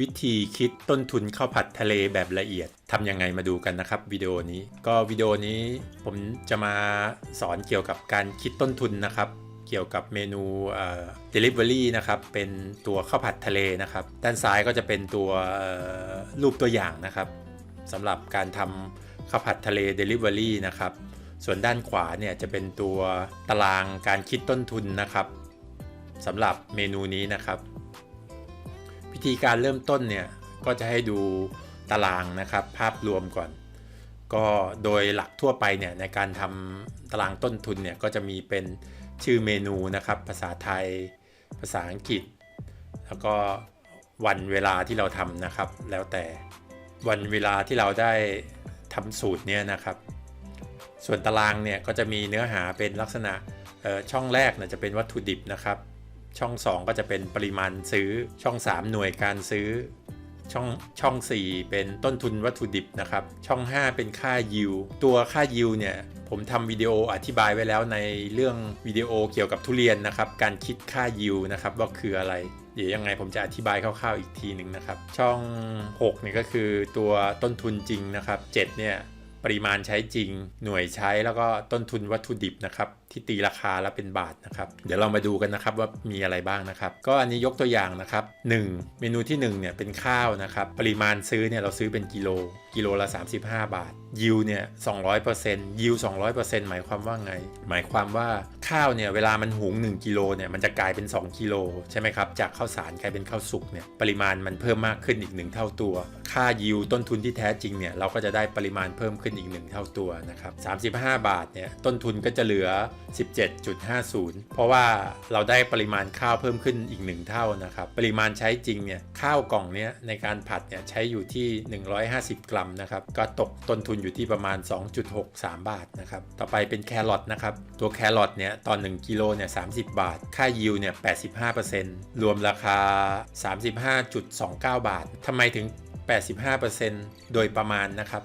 วิธีคิดต้นทุนข้าวผัดทะเลแบบละเอียดทำยังไงมาดูกันนะครับวิดีโอนี้ ก็วิดีโอนี้ผมจะมาสอนเกี่ยวกับการคิดต้นทุนนะครับ เกี่ยวกับเมนูเอ่อ delivery นะครับ เป็นตัวข้าวผัดทะเลนะครับ ด้านซ้ายก็จะเป็นตัวรูปตัวอย่างนะครับสำหรับการทำข้าวผัดทะเล delivery นะครับ ส่วนด้านขวาเนี่ยจะเป็นตัวตารางการคิดต้นทุนนะครับสำหรับเมนูนี้นะครับ วิธีการเริ่มต้นเนี่ยก็จะให้ดูตารางนะครับภาพรวมก่อน ก็โดยหลักทั่วไปเนี่ยในการทำตารางต้นทุนเนี่ยก็จะมีเป็นชื่อเมนูนะครับ ภาษาไทย ภาษาอังกฤษ แล้วก็วันเวลาที่เราทำนะครับ แล้วแต่วันเวลาที่เราได้ทำสูตรเนี่ยนะครับ ส่วนตารางเนี่ยก็จะมีเนื้อหาเป็นลักษณะช่องแรกนี่ยจะเป็นวัตถุดิบนะครับ ช่อง 2 ก็จะเป็นปริมาณซื้อช่อง 3 หน่วยการซื้อ ช่องช่อง 4 เป็นต้นทุนวัตถุดิบนะครับ ช่อง 5 เป็นค่ายิวตัวค่ายิวเนี่ยผมทำวิดีโออธิบายไว้แล้วในเรื่องวิดีโอเกี่ยวกับทุเรียนนะครับ การคิดค่ายิวนะครับว่าคืออะไร เดี๋ยวยังไงผมจะอธิบายคร่าวๆอีกทีหนึ่งนะครับ ช่อง6เนี่ยก็คือตัวต้นทุนจริงนะครับ7เนี่ยปริมาณใช้จริง หน่วยใช้แล้วก็ต้นทุนวัตถุดิบนะครับ ที่ตีราคาแล้วเป็นบาทนะครับ เดี๋ยวเรามาดูกันนะครับว่ามีอะไรบ้างนะครับ ก็อันนี้ยกตัวอย่างนะครับ1เมนูที่1เนี่ยเป็นข้าวนะครับ ปริมาณซื้อเนี่ยเราซื้อเป็นกิโล กิโลละ 35 บาท ยิวเนี่ย200%ยิว200%หมายความว่าไง หมายความว่าข้าวเนี่ยเวลามันหุง 1 กิโลเนี่ยมันจะกลายเป็น 2 กิโลใช่ไหมครับ จากข้าวสารกลายเป็นข้าวสุกเนี่ยปริมาณมันเพิ่มมากขึ้นอีก 1 เท่าตัว ค่ายิวต้นทุนที่แท้จริงเนี่ยเราก็จะได้ปริมาณเพิ่มขึ้นอีก 1 เท่าตัวนะครับ35 บาทเนี่ยต้นทุนก็จะเหลือ17.50 เพราะว่าเราได้ปริมาณข้าวเพิ่มขึ้นอีก 1 เท่านะครับ ปริมาณใช้จริงเนี่ยข้าวกล่องเนี้ยในการผัดเนี่ยใช้อยู่ที่ 150 กรัมนะครับ ก็ตกต้นทุนอยู่ที่ประมาณ 2.63 บาทนะครับ ต่อไปเป็นแครอทนะครับ ตัวแครอทเนี่ยตอน 1กิโลเนี่ย30 บาท ค่ายิวเนี่ย85%รวมราคา 35.29 บาททำไมถึง 85%โดยประมาณนะครับ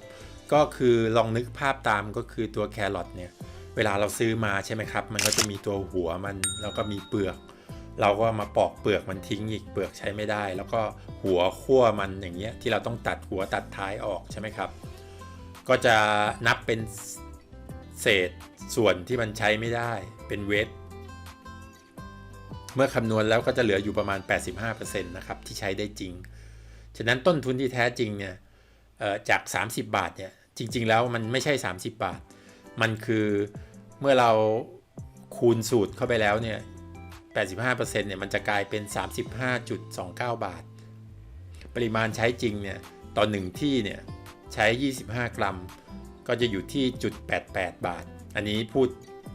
ก็คือลองนึกภาพตามก็คือตัวแครอทเนี่ย เวลาเราซื้อมาใช่ไหมครับ มันก็จะมีตัวหัวมันแล้วก็มีเปลือก เราก็มาปอกเปลือกมันทิ้งอีกเปลือกใช้ไม่ได้ แล้วก็หัวขั้วมันอย่างเงี้ยที่เราต้องตัดหัวตัดท้ายออกใช่ไหมครับ ก็จะนับเป็นเศษส่วนที่มันใช้ไม่ได้เป็นเวทเมื่อคำนวณแล้วก็จะเหลืออยู่ประมาณ 85%นะครับที่ใช้ได้จริง ฉะนั้นต้นทุนที่แท้จริงเนี่ยจาก 30 บาทเนี่ยจริง ๆ แล้วมันไม่ใช่ 30 บาท มันคือเมื่อเราคูณสูตรเข้าไปแล้วเนี่ย 85%เนี่ยมันจะกลายเป็น 35.29 บาท ปริมาณใช้จริงเนี่ยต่อหนึ่งที่เนี่ยใช้ 25 กรัม ก็จะอยู่ที่จุด88 บาท อันนี้พูด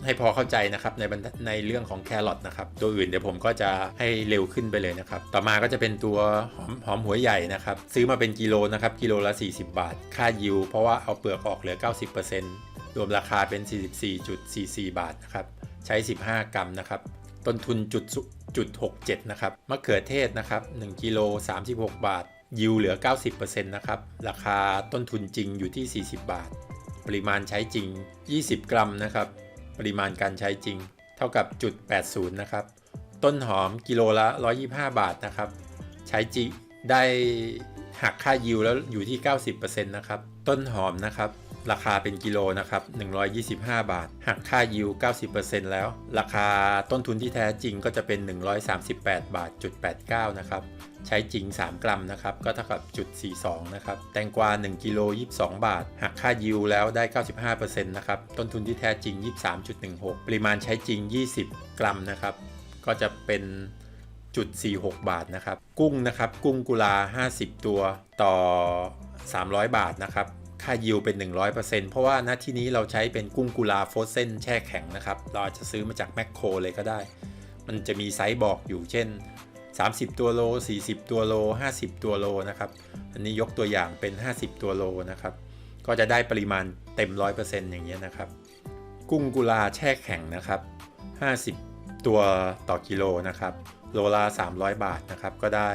ให้พอเข้าใจนะครับในในเรื่องของแครอทนะครับ ตัวอื่นเดี๋ยวผมก็จะให้เร็วขึ้นไปเลยนะครับ ต่อมาก็จะเป็นตัวหอมหอมหัวใหญ่นะครับ ซื้อมาเป็นกิโลนะครับ กิโลละ 40 บาท ค่ายิว เพราะว่าเอาเปลือกออกเหลือ 90% รวมราคาเป็น 44.44 บาทนะครับใช้ 15 กรัมนะครับต้นทุนจุดจุด67นะครับมะเขือเทศนะครับ1กิโล36 บาท ยิวเหลือ 90%นะครับราคาต้นทุนจริงอยู่ที่ 40 บาท ปริมาณใช้จริง 20 กรัมนะครับปริมาณการใช้จริง เท่ากับจุด80นะครับต้นหอมกิโลละ 125 บาทนะครับใช้จริงได้หักค่ายิวแล้วอยู่ที่ 90%นะครับต้นหอมนะครับ ราคาเป็นกิโลนะครับ 125 บาท หักค่ายิว 90%แล้ว ราคาต้นทุนที่แท้จริงก็จะเป็น 138 บาทจุด89 นะครับ ใช้จริง 3 กรัมนะครับ ก็เท่ากับจุด42 นะครับ แตงกวา 1 กิโล 22 บาท หักค่ายิวแล้วได้ 95%นะครับ ต้นทุนที่แท้จริง 23.16 ปริมาณใช้จริง 20 กรัมนะครับ ก็จะเป็นจุด46 บาทนะครับ กุ้งนะครับ กุ้งกุลา 50 ตัวต่อ 300 บาทนะครับ ค่ายิวเป็น 100%เพราะว่าณที่นี้เราใช้เป็นกุ้งกุลาโฟรเซนแช่แข็งนะครับ เราอาจจะซื้อมาจากแมคโครเลยก็ได้ มันจะมีไซส์บอกอยู่เช่น 30 ตัวโล 40 ตัวโล 50 ตัวโลนะครับ อันนี้ยกตัวอย่างเป็น 50 ตัวโลนะครับ ก็จะได้ปริมาณเต็ม 100%อย่างเงี้ยนะครับ กุ้งกุลาแช่แข็งนะครับ 50 ตัวต่อกิโลนะครับ โลละ300 บาทนะครับ ก็ได้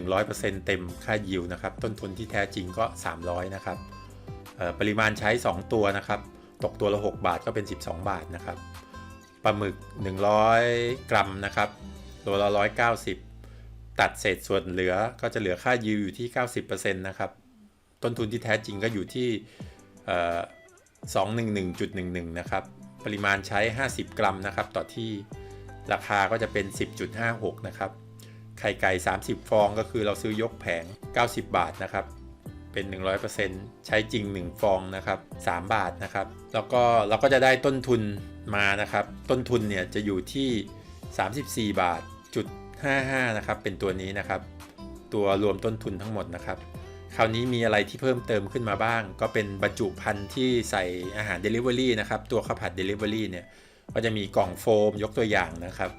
100%เต็มค่ายิวนะครับ ต้นทุนที่แท้จริงก็ 300 นะครับ ปริมาณใช้ 2 ตัวนะครับ ตกตัวละ 6 บาทก็เป็น 12 บาทนะครับปลาหมึก 100 กรัมนะครับโลละ 190 ตัดเศษส่วนเหลือก็จะเหลือค่ายิวอยู่ที่ 90%นะครับ ต้นทุนที่แท้จริงก็อยู่ที่เอ่อ211.11 นะครับ ปริมาณใช้ 50 กรัมนะครับ ต่อที่ราคาก็จะเป็น 10.56 นะครับ ไข่ไก่ 30 ฟองก็คือเราซื้อยกแผง 90 บาทนะครับ เป็น 100%ใช้จริง 1 ฟองนะครับ 3 บาทนะครับ แล้วก็เราก็จะได้ต้นทุนมานะครับ ต้นทุนเนี่ยจะอยู่ที่ 34 บาทจุด55นะครับ เป็นตัวนี้นะครับ ตัวรวมต้นทุนทั้งหมดนะครับ คราวนี้มีอะไรที่เพิ่มเติมขึ้นมาบ้าง ก็เป็นบรรจุภัณฑ์ที่ใส่อาหาร Delivery นะครับ ตัวข้าวผัด Delivery เนี่ย ก็จะมีกล่องโฟมยกตัวอย่างนะครับ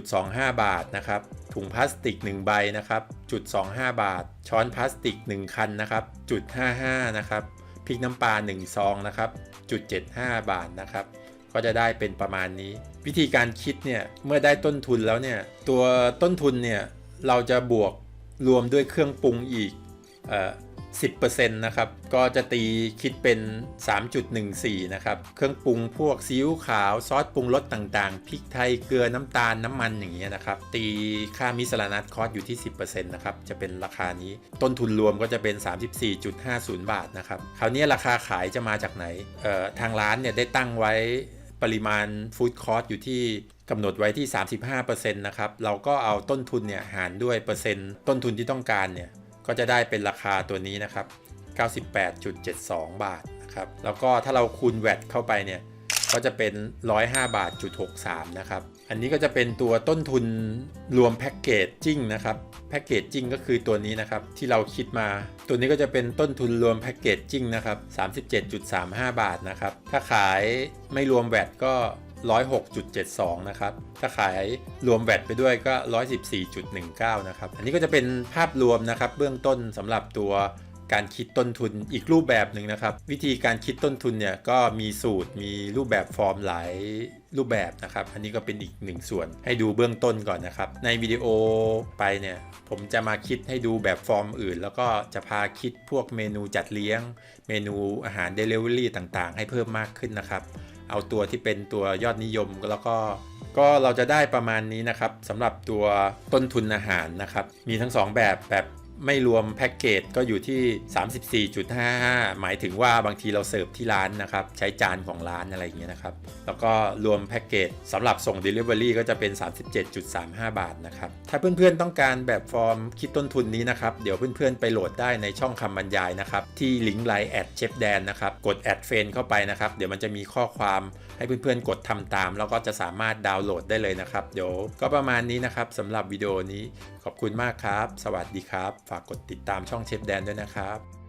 1.25 บาทนะครับ ถุงพลาสติก 1 ใบนะครับจุด25 บาท ช้อนพลาสติก 1 คันนะครับจุด55 นะครับ พริกน้ำปลา1ซองนะครับจุด75 บาทนะครับ ก็จะได้เป็นประมาณนี้ วิธีการคิดเนี่ยเมื่อได้ต้นทุนแล้วเนี่ยตัวต้นทุนเนี่ยเราจะบวกรวมด้วยเครื่องปรุงอีกเอ่อ 10%นะครับ ก็จะตีคิดเป็น 3.14 นะครับ เครื่องปรุงพวกซีอิ๊วขาวซอสปรุงรสต่างๆ พริกไทย เกลือน้ำตาลน้ำมันอย่างเงี้ยนะครับ ตีค่ามิสลานัทคอสอยู่ที่ 10%นะครับ จะเป็นราคานี้ ต้นทุนรวมก็จะเป็น 34.50 บาทนะครับ คราวนี้ราคาขายจะมาจากไหน เอ่อ ทางร้านเนี่ยได้ตั้งไว้ปริมาณฟู้ดคอสอยู่ที่กำหนดไว้ที่ 35%นะครับ เราก็เอาต้นทุนเนี่ยหารด้วยเปอร์เซ็นต์ต้นทุนที่ต้องการเนี่ย ก็จะได้เป็นราคาตัวนี้นะครับ 98.72 บาทนะครับ แล้วก็ถ้าเราคูณแวตเข้าไปเนี่ยก็จะเป็น 105 บาทจุด63 นะครับ อันนี้ก็จะเป็นตัวต้นทุนรวมแพ็กเกจจิ้งนะครับ แพ็กเกจจิ้งก็คือตัวนี้นะครับ ที่เราคิดมา ตัวนี้ก็จะเป็นต้นทุนรวมแพ็กเกจจิ้งนะครับ 37.35 บาทนะครับ ถ้าขายไม่รวมแวตก็ 106.72 นะครับ ถ้าขายรวมแวตไปด้วยก็ 114.19 นะครับ อันนี้ก็จะเป็นภาพรวมนะครับเบื้องต้นสำหรับตัวการคิดต้นทุนอีกรูปแบบหนึ่งนะครับ วิธีการคิดต้นทุนเนี่ยก็มีสูตรมีรูปแบบฟอร์มหลายรูปแบบนะครับ อันนี้ก็เป็นอีกหนึ่งส่วนให้ดูเบื้องต้นก่อนนะครับ ในวิดีโอไปเนี่ยผมจะมาคิดให้ดูแบบฟอร์มอื่น แล้วก็จะพาคิดพวกเมนูจัดเลี้ยง เมนูอาหาร Delivery ต่างๆ ให้เพิ่มมากขึ้นนะครับ เอาตัวที่เป็นตัวยอดนิยมแล้วก็ก็เราจะได้ประมาณนี้นะครับสำหรับตัวต้นทุนอาหารนะครับ มีทั้ง 2 แบบแบบ ไม่รวมแพ็กเกจก็อยู่ที่ 34.55 หมายถึงว่าบางทีเราเสิร์ฟที่ร้านนะครับ ใช้จานของร้านอะไรอย่างเงี้ยนะครับ แล้วก็รวมแพ็กเกจสำหรับส่ง Delivery ก็จะเป็น 37.35 บาทนะครับ ถ้าเพื่อนๆต้องการแบบฟอร์มคิดต้นทุนนี้นะครับ เดี๋ยวเพื่อนๆไปโหลดได้ในช่องคำบรรยายนะครับ ที่ลิงก์ไลน์แอดเชฟแดนนะครับ กดแอดเฟนเข้าไปนะครับ เดี๋ยวมันจะมีข้อความให้เพื่อนๆกดทำตาม แล้วก็จะสามารถดาวน์โหลดได้เลยนะครับ เดี๋ยวก็ประมาณนี้นะครับสำหรับวิดีโอนี้ขอบคุณมากครับ สวัสดีครับ ฝากกดติดตามช่องเชฟแดนด้วยนะครับ